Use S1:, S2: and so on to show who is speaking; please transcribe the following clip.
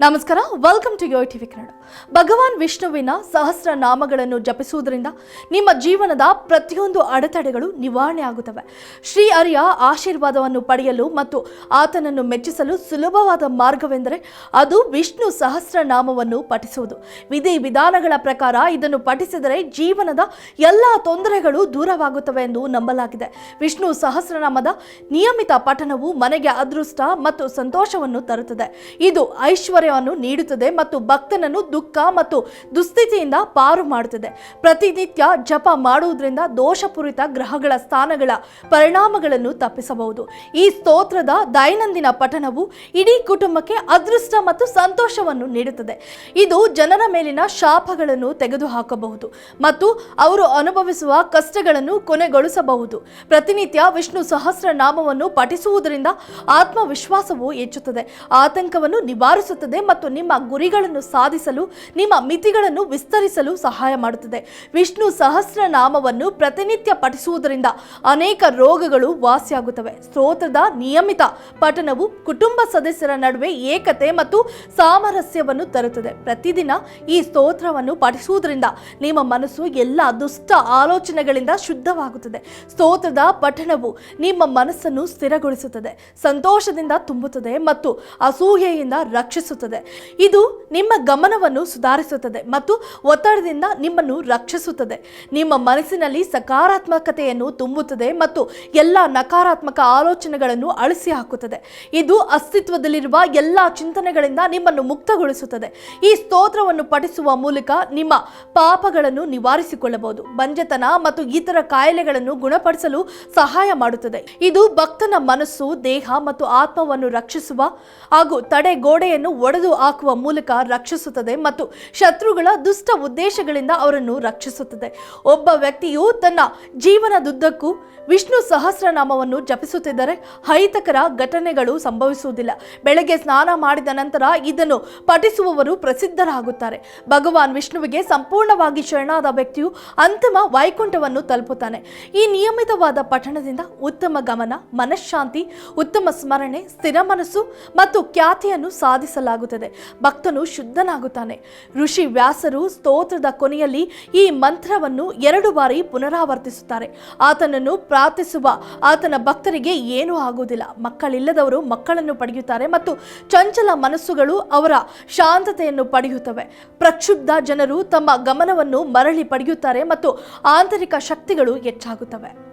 S1: ನಮಸ್ಕಾರ welcome to Yo TV Kannada Bhagavan ವಿಷ್ಣುವಿನ ಸಹಸ್ರ ನಾಮಗಳನ್ನು ಜಪಿಸುವುದರಿಂದ ನಿಮ್ಮ ಜೀವನದ ಪ್ರತಿಯೊಂದು ಅಡೆತಡೆಗಳು ನಿವಾರಣೆ ಆಗುತ್ತವೆ. ಶ್ರೀ ಅರಿಯ ಆಶೀರ್ವಾದವನ್ನು ಪಡೆಯಲು ಮತ್ತು ಆತನನ್ನು ಮೆಚ್ಚಿಸಲು ಸುಲಭವಾದ ಮಾರ್ಗವೆಂದರೆ ಅದು ವಿಷ್ಣು ಸಹಸ್ರ ನಾಮವನ್ನು ಪಠಿಸುವುದು. ವಿಧಿ ವಿಧಾನಗಳ ಪ್ರಕಾರ ಇದನ್ನು ಪಠಿಸಿದರೆ ಜೀವನದ ಎಲ್ಲ ತೊಂದರೆಗಳು ದೂರವಾಗುತ್ತವೆ ಎಂದು ನಂಬಲಾಗಿದೆ. ವಿಷ್ಣು ಸಹಸ್ರನಾಮದ ನಿಯಮಿತ ಪಠಣವು ಮನೆಗೆ ಅದೃಷ್ಟ ಮತ್ತು ಸಂತೋಷವನ್ನು ತರುತ್ತದೆ. ಇದು ಐಶ್ವರ್ಯವನ್ನು ನೀಡುತ್ತದೆ ಮತ್ತು ಭಕ್ತನನ್ನು ದುಃಖ ಮತ್ತು ದುಸ್ಥಿತಿಯಿಂದ ಪಾರು ಮಾಡುತ್ತದೆ. ಪ್ರತಿನಿತ್ಯ ಜಪ ಮಾಡುವುದರಿಂದ ದೋಷಪೂರಿತ ಗ್ರಹಗಳ ಸ್ಥಾನಗಳ ಪರಿಣಾಮಗಳನ್ನು ತಪ್ಪಿಸಬಹುದು. ಈ ಸ್ತೋತ್ರದ ದೈನಂದಿನ ಪಠನವು ಇಡೀ ಕುಟುಂಬಕ್ಕೆ ಅದೃಷ್ಟ ಮತ್ತು ಸಂತೋಷವನ್ನು ನೀಡುತ್ತದೆ. ಇದು ಜನರ ಮೇಲಿನ ಶಾಪಗಳನ್ನು ತೆಗೆದುಹಾಕಬಹುದು ಮತ್ತು ಅವರು ಅನುಭವಿಸುವ ಕಷ್ಟಗಳನ್ನು ಕೊನೆಗೊಳಿಸಬಹುದು. ಪ್ರತಿನಿತ್ಯ ವಿಷ್ಣು ಸಹಸ್ರ ನಾಮವನ್ನು ಪಠಿಸುವುದರಿಂದ ಆತ್ಮವಿಶ್ವಾಸವು ಹೆಚ್ಚುತ್ತದೆ. ಆತಂಕವನ್ನು ನಿವಾರಿಸುತ್ತದೆ. ಮತ್ತು ನಿಮ್ಮ ಗುರಿಗಳನ್ನು ಸಾಧಿಸಲು, ನಿಮ್ಮ ಮಿತಿಗಳನ್ನು ವಿಸ್ತರಿಸಲು ಸಹಾಯ ಮಾಡುತ್ತದೆ. ವಿಷ್ಣು ಸಹಸ್ರನಾಮವನ್ನು ಪ್ರತಿನಿತ್ಯ ಪಠಿಸುವುದರಿಂದ ಅನೇಕ ರೋಗಗಳು ವಾಸಿಯಾಗುತ್ತವೆ. ಸ್ತೋತ್ರದ ನಿಯಮಿತ ಪಠನವು ಕುಟುಂಬ ಸದಸ್ಯರ ನಡುವೆ ಏಕತೆ ಮತ್ತು ಸಾಮರಸ್ಯವನ್ನು ತರುತ್ತದೆ. ಪ್ರತಿದಿನ ಈ ಸ್ತೋತ್ರವನ್ನು ಪಠಿಸುವುದರಿಂದ ನಿಮ್ಮ ಮನಸ್ಸು ಎಲ್ಲ ದುಷ್ಟ ಆಲೋಚನೆಗಳಿಂದ ಶುದ್ಧವಾಗುತ್ತದೆ. ಸ್ತೋತ್ರದ ಪಠನವು ನಿಮ್ಮ ಮನಸ್ಸನ್ನು ಸ್ಥಿರಗೊಳಿಸುತ್ತದೆ, ಸಂತೋಷದಿಂದ ತುಂಬುತ್ತದೆ ಮತ್ತು ಅಸೂಯೆಯಿಂದ ರಕ್ಷಿಸುತ್ತದೆ. ಇದು ನಿಮ್ಮ ಗಮನವನ್ನು ಸುಧಾರಿಸುತ್ತದೆ ಮತ್ತು ಒತ್ತಡದಿಂದ ನಿಮ್ಮನ್ನು ರಕ್ಷಿಸುತ್ತದೆ. ನಿಮ್ಮ ಮನಸ್ಸಿನಲ್ಲಿ ಸಕಾರಾತ್ಮಕತೆಯನ್ನು ತುಂಬುತ್ತದೆ ಮತ್ತು ಎಲ್ಲ ನಕಾರಾತ್ಮಕ ಆಲೋಚನೆಗಳನ್ನು ಅಳಿಸಿ ಹಾಕುತ್ತದೆ. ಇದು ಅಸ್ತಿತ್ವದಲ್ಲಿರುವ ಎಲ್ಲ ಚಿಂತನೆಗಳಿಂದ ನಿಮ್ಮನ್ನು ಮುಕ್ತಗೊಳಿಸುತ್ತದೆ. ಈ ಸ್ತೋತ್ರವನ್ನು ಪಠಿಸುವ ಮೂಲಕ ನಿಮ್ಮ ಪಾಪಗಳನ್ನು ನಿವಾರಿಸಿಕೊಳ್ಳಬಹುದು. ಬಂಜತನ ಮತ್ತು ಇತರ ಕಾಯಿಲೆಗಳನ್ನು ಗುಣಪಡಿಸಲು ಸಹಾಯ ಮಾಡುತ್ತದೆ. ಇದು ಭಕ್ತನ ಮನಸ್ಸು, ದೇಹ ಮತ್ತು ಆತ್ಮವನ್ನು ರಕ್ಷಿಸುವ ಹಾಗೂ ತಡೆಗೋಡೆಯನ್ನು ಒಡೆದು ಹಾಕುವ ಮೂಲಕ ರಕ್ಷಿಸುತ್ತದೆ ಮತ್ತು ಶತ್ರುಗಳ ದುಷ್ಟ ಉದ್ದೇಶಗಳಿಂದ ಅವರನ್ನು ರಕ್ಷಿಸುತ್ತದೆ. ಒಬ್ಬ ವ್ಯಕ್ತಿಯು ತನ್ನ ಜೀವನದುದ್ದಕ್ಕೂ ವಿಷ್ಣು ಸಹಸ್ರನಾಮವನ್ನು ಜಪಿಸುತ್ತಿದ್ದರೆ ಅಹಿತಕರ ಘಟನೆಗಳು ಸಂಭವಿಸುವುದಿಲ್ಲ. ಬೆಳಗ್ಗೆ ಸ್ನಾನ ಮಾಡಿದ ನಂತರ ಇದನ್ನು ಪಠಿಸುವವರು ಪ್ರಸಿದ್ಧರಾಗುತ್ತಾರೆ. ಭಗವಾನ್ ವಿಷ್ಣುವಿಗೆ ಸಂಪೂರ್ಣವಾಗಿ ಶರಣಾದ ವ್ಯಕ್ತಿಯು ಅಂತಿಮ ವೈಕುಂಠವನ್ನು ತಲುಪುತ್ತಾನೆ. ಈ ನಿಯಮಿತವಾದ ಪಠಣದಿಂದ ಉತ್ತಮ ಗಮನ, ಮನಃಶಾಂತಿ, ಉತ್ತಮ ಸ್ಮರಣೆ, ಸ್ಥಿರ ಮನಸ್ಸು ಮತ್ತು ಖ್ಯಾತಿಯನ್ನು ಸಾಧಿಸಲಾಗುತ್ತದೆ. ಭಕ್ತನು ಶುದ್ಧನಾಗುತ್ತಾನೆ. ಋಷಿ ವ್ಯಾಸರು ಸ್ತೋತ್ರದ ಕೊನೆಯಲ್ಲಿ ಈ ಮಂತ್ರವನ್ನು ಎರಡು ಬಾರಿ ಪುನರಾವರ್ತಿಸುತ್ತಾರೆ. ಆತನನ್ನು ಪ್ರಾರ್ಥಿಸುವ, ಆತನ ಭಕ್ತರಿಗೆ ಏನೂ ಆಗುವುದಿಲ್ಲ. ಮಕ್ಕಳಿಲ್ಲದವರು ಮಕ್ಕಳನ್ನು ಪಡೆಯುತ್ತಾರೆ ಮತ್ತು ಚಂಚಲ ಮನಸ್ಸುಗಳು ಅವರ ಶಾಂತತೆಯನ್ನು ಪಡೆಯುತ್ತವೆ. ಪ್ರಕ್ಷುಬ್ಧ ಜನರು ತಮ್ಮ ಗಮನವನ್ನು ಮರಳಿ ಪಡೆಯುತ್ತಾರೆ ಮತ್ತು ಆಂತರಿಕ ಶಕ್ತಿಗಳು ಹೆಚ್ಚಾಗುತ್ತವೆ.